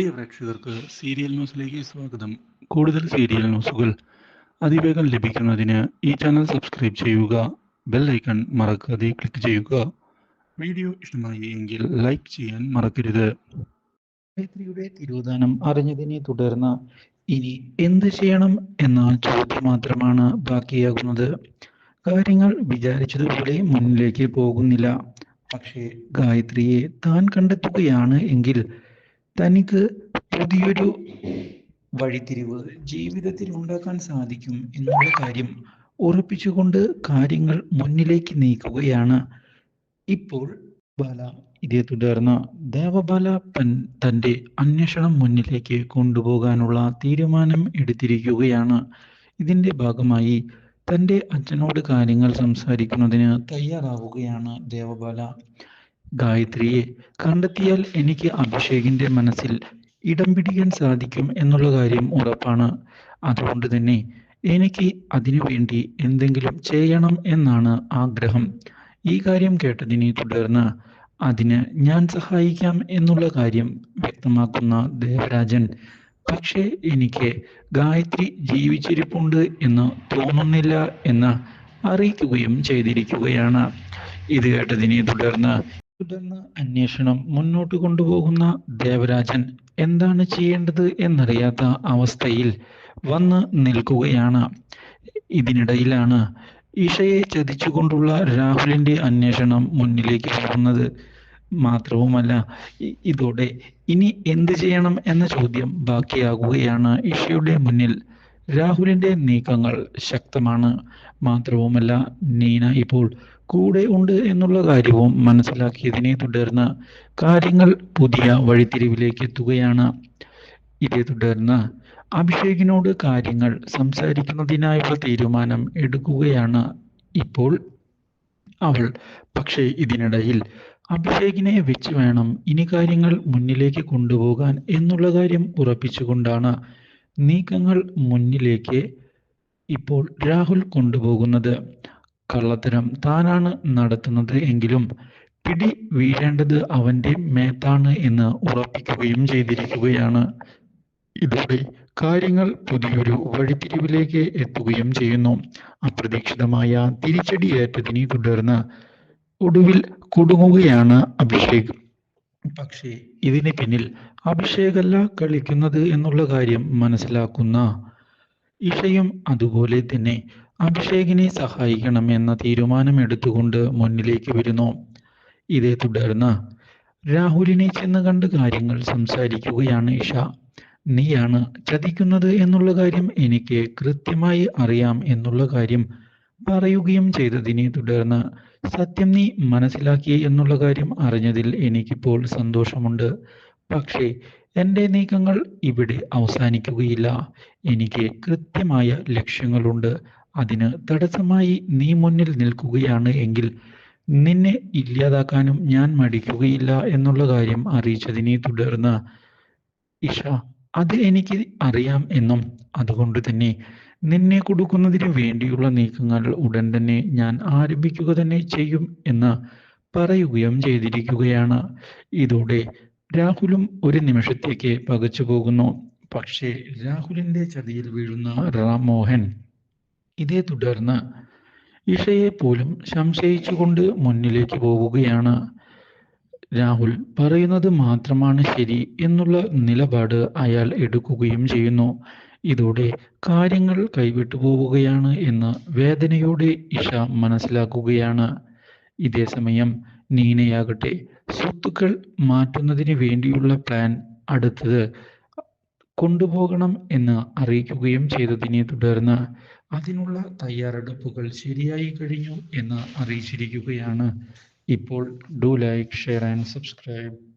പ്രിയ പ്രേക്ഷകർക്ക് സീരിയൽ ന്യൂസിലേക്ക് സ്വാഗതം. കൂടുതൽ സീരിയൽ ന്യൂസുകൾ അതിവേഗം ലഭിക്കുന്നതിന് ഈ ചാനൽ സബ്സ്ക്രൈബ് ചെയ്യുക ബെൽ ഐക്കൺ മറക്കാതെ ക്ലിക്ക് ചെയ്യുക. വീഡിയോ ഇഷ്ടമായി എങ്കിൽ ലൈക്ക് ചെയ്യാൻ മറക്കരുത്. ഗായത്രിയുടെ തിരോധാനം അറിഞ്ഞതിനെ തുടർന്ന് ഇനി എന്ത് ചെയ്യണം എന്ന ചോദ്യം മാത്രമാണ് ബാക്കിയാകുന്നത്. കാര്യങ്ങൾ വിചാരിച്ചതുപോലെ മുന്നിലേക്ക് പോകുന്നില്ല. പക്ഷേ ഗായത്രിയെ താൻ കണ്ടെത്തുകയാണ് എങ്കിൽ തനിക്ക് പുതിയൊരു വഴിത്തിരിവ് ജീവിതത്തിൽ ഉണ്ടാക്കാൻ സാധിക്കും എന്നുള്ള കാര്യം ഉറപ്പിച്ചുകൊണ്ട് കാര്യങ്ങൾ മുന്നിലേക്ക് നീക്കുകയാണ് ഇപ്പോൾ ബാല ഇതേ തുടർന്ന് ദേവബാല പൻ തന്റെ അന്വേഷണം മുന്നിലേക്ക് കൊണ്ടുപോകാനുള്ള തീരുമാനം എടുത്തിരിക്കുകയാണ്. ഇതിന്റെ ഭാഗമായി തന്റെ അച്ഛനോട് കാര്യങ്ങൾ സംസാരിക്കുന്നതിന് തയ്യാറാവുകയാണ് ദേവബാല. ഗായത്രിയെ കണ്ടെത്തിയാൽ എനിക്ക് അഭിഷേകിന്റെ മനസ്സിൽ ഇടം പിടിക്കാൻ സാധിക്കും എന്നുള്ള കാര്യം ഉറപ്പാണ്. അതുകൊണ്ട് തന്നെ എനിക്ക് അതിനുവേണ്ടി എന്തെങ്കിലും ചെയ്യണം എന്നാണ് ആഗ്രഹം. ഈ കാര്യം കേട്ടതിനെ തുടർന്ന് അതിന് ഞാൻ സഹായിക്കാം എന്നുള്ള കാര്യം വ്യക്തമാക്കുന്ന ദേവരാജൻ പക്ഷേ എനിക്ക് ഗായത്രി ജീവിച്ചിരിപ്പുണ്ട് എന്ന് തോന്നുന്നില്ല എന്ന് അറിയിക്കുകയും ചെയ്തിരിക്കുകയാണ്. ഇത് കേട്ടതിനെ തുടർന്ന് തുടർന്ന് അന്വേഷണം മുന്നോട്ട് കൊണ്ടുപോകുന്ന ദേവരാജൻ എന്താണ് ചെയ്യേണ്ടത് എന്നറിയാത്ത അവസ്ഥയിൽ വന്ന് നിൽക്കുകയാണ്. ഇതിനിടയിലാണ് ഇഷയെ ചതിച്ചുകൊണ്ടുള്ള രാഹുലിന്റെ അന്വേഷണം മുന്നിലേക്ക് പോകുന്നത്. മാത്രവുമല്ല ഇതോടെ ഇനി എന്ത് ചെയ്യണം എന്ന ചോദ്യം ബാക്കിയാകുകയാണ് ഇഷയുടെ മുന്നിൽ. രാഹുലിന്റെ നീക്കങ്ങൾ ശക്തമാണ്. മാത്രവുമല്ല നീന ഇപ്പോൾ കൂടെ ഉണ്ട് എന്നുള്ള കാര്യവും മനസ്സിലാക്കിയതിനെ തുടർന്ന് കാര്യങ്ങൾ പുതിയ വഴിത്തിരിവിലേക്ക് എത്തുകയാണ്. ഇതേ തുടർന്ന് അഭിഷേകിനോട് കാര്യങ്ങൾ സംസാരിക്കുന്നതിനായുള്ള തീരുമാനം എടുക്കുകയാണ്. ഇപ്പോൾ അവൾ പക്ഷേ ഇതിനിടയിൽ അഭിഷേകിനെ വെച്ച് വേണം ഇനി കാര്യങ്ങൾ മുന്നിലേക്ക് കൊണ്ടുപോകാൻ എന്നുള്ള കാര്യം ഉറപ്പിച്ചുകൊണ്ടാണ് നീക്കങ്ങൾ മുന്നിലേക്ക് ഇപ്പോൾ രാഹുൽ കൊണ്ടുപോകുന്നത്. കള്ളത്തരം താനാണ് നടത്തുന്നത് എങ്കിലും പിടി വീഴേണ്ടത് അവന്റെ മേത്താണ് എന്ന് ഉറപ്പിക്കുകയും ചെയ്തിരിക്കുകയാണ്. ഇതോടെ കാര്യങ്ങൾ പുതിയൊരു വഴിത്തിരിവിലേക്ക് എത്തുകയും ചെയ്യുന്നു. അപ്രതീക്ഷിതമായ തിരിച്ചടിയേറ്റതിനെ തുടർന്ന് ഒടുവിൽ കുടുങ്ങുകയാണ് അഭിഷേക്. പക്ഷേ ഇതിന് പിന്നിൽ അഭിഷേകല്ല കളിക്കുന്നത് എന്നുള്ള കാര്യം മനസ്സിലാക്കുന്ന ഇഷയും അതുപോലെ തന്നെ അഭിഷേകിനെ സഹായിക്കണം എന്ന തീരുമാനമെടുത്തുകൊണ്ട് മുന്നിലേക്ക് വരുന്നു. ഇതേ തുടർന്ന് രാഹുലിനെ ചെന്ന് കണ്ട് കാര്യങ്ങൾ സംസാരിക്കുകയാണ് ഇഷ. നീയാണ് ചതിക്കുന്നത് എന്നുള്ള കാര്യം എനിക്ക് കൃത്യമായി അറിയാം എന്നുള്ള കാര്യം പറയുകയും ചെയ്തതിനെ തുടർന്ന് സത്യം നീ മനസ്സിലാക്കി എന്നുള്ള കാര്യം അറിഞ്ഞതിൽ എനിക്കിപ്പോൾ സന്തോഷമുണ്ട്. പക്ഷേ എന്റെ നീക്കങ്ങൾ ഇവിടെ അവസാനിക്കുകയില്ല. എനിക്ക് കൃത്യമായ ലക്ഷ്യങ്ങളുണ്ട്. അതിന് തടസ്സമായി നീ മുന്നിൽ നിൽക്കുകയാണ് എങ്കിൽ നിന്നെ ഇല്ലാതാക്കാനും ഞാൻ മടിക്കുകയില്ല എന്നുള്ള കാര്യം അറിയിച്ചതിനെ തുടർന്ന് ഇഷ അത് എനിക്ക് അറിയാം എന്നും. അതുകൊണ്ട് തന്നെ നിന്നെ കൊടുക്കുന്നതിന് വേണ്ടിയുള്ള നീക്കങ്ങൾ ഉടൻ തന്നെ ഞാൻ ആരംഭിക്കുക തന്നെ ചെയ്യും എന്ന് പറയുകയും ചെയ്തിരിക്കുകയാണ്. ഇതോടെ രാഹുലും ഒരു നിമിഷത്തേക്ക് പകച്ചു പോകുന്നു പക്ഷേ രാഹുലിന്റെ ചതിയിൽ വീഴുന്ന റാം മോഹൻ ഇതേ തുടർന്ന് ഇഷയെ പോലും സംശയിച്ചുകൊണ്ട് മുന്നിലേക്ക് പോവുകയാണ്. രാഹുൽ പറയുന്നത് മാത്രമാണ് ശരി എന്നുള്ള നിലപാട് അയാൾ എടുക്കുകയും ചെയ്യുന്നു. ഇതോടെ കാര്യങ്ങൾ കൈവിട്ടു പോവുകയാണ് എന്ന് വേദനയോടെ ഇഷ മനസ്സിലാക്കുകയാണ്. ഇതേ സമയം നീനയാകട്ടെ സ്വത്തുക്കൾ മാറ്റുന്നതിന് വേണ്ടിയുള്ള പ്ലാൻ അടുത്തത് കൊണ്ടുപോകണം എന്ന് അറിയിക്കുകയും ചെയ്തതിനെ തുടർന്ന് അതിനുള്ള തയ്യാറെടുപ്പുകൾ ശരിയായി കഴിഞ്ഞു എന്ന് അറിയിച്ചിരിക്കുകയാണ്. ഇപ്പോൾ do like share and subscribe